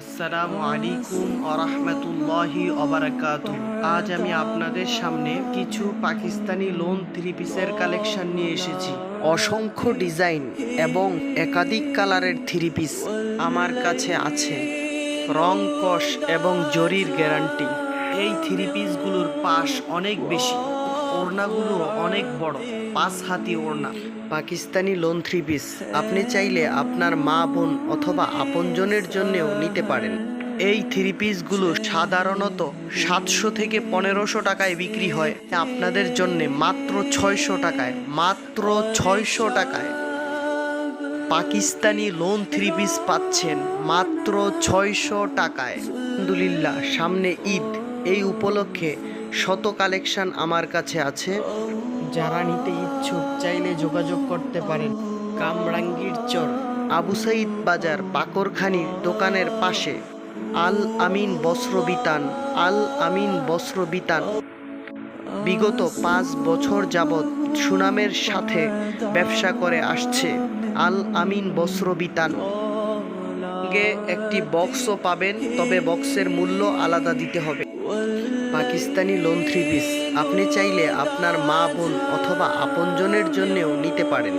আসসালামু আলাইকুম আরহামতুল্লাহি অবরাকাত আজ আমি আপনাদের সামনে কিছু পাকিস্তানি লোন থ্রি পিসের কালেকশন নিয়ে এসেছি। অসংখ্য ডিজাইন এবং একাধিক কালারের থ্রি পিস আমার কাছে আছে। রং কষ এবং জরির গ্যারান্টি এই থ্রি পিসগুলোর পাশ অনেক বেশি। ওড়নাগুলো অনেক বড়, পাঁচ হাতি ওড়না। পাকিস্তানি লোন থ্রি পিস, আপনি চাইলে আপনার মা, বোন অথবা আপনজনের জন্যেও নিতে পারেন। এই থ্রি পিসগুলো সাধারণত সাতশো থেকে পনেরোশো টাকায় বিক্রি হয়। আপনাদের জন্যে মাত্র ছয়শো টাকায়, মাত্র ছয়শো টাকায়। পাকিস্তানি লোন থ্রি পিস পাচ্ছেন মাত্র ছয়শো টাকায়। আলহামদুলিল্লাহ, সামনে ঈদ। এই উপলক্ষে শত কালেকশন আমার কাছে আছে। যারা নিতে ইচ্ছুক চাইলে যোগাযোগ করতে পারেন। কামরাঙ্গীর চর। আবু সাইদ বাজার পাকরখানির দোকানের পাশে। আল আমিন বস্ত্র বিতান আল আমিন বস্ত্র বিতান। বিগত পাঁচ বছর যাবৎ সুনামের সাথে ব্যবসা করে আসছে আল আমিন বস্ত্র বিতান। সঙ্গে একটি বক্সও পাবেন, তবে বক্সের মূল্য আলাদা দিতে হবে। পাকিস্তানি লোন থ্রি পিস আপনি চাইলে আপনার মা বোন অথবা আপনজনের জন্যেও নিতে পারেন।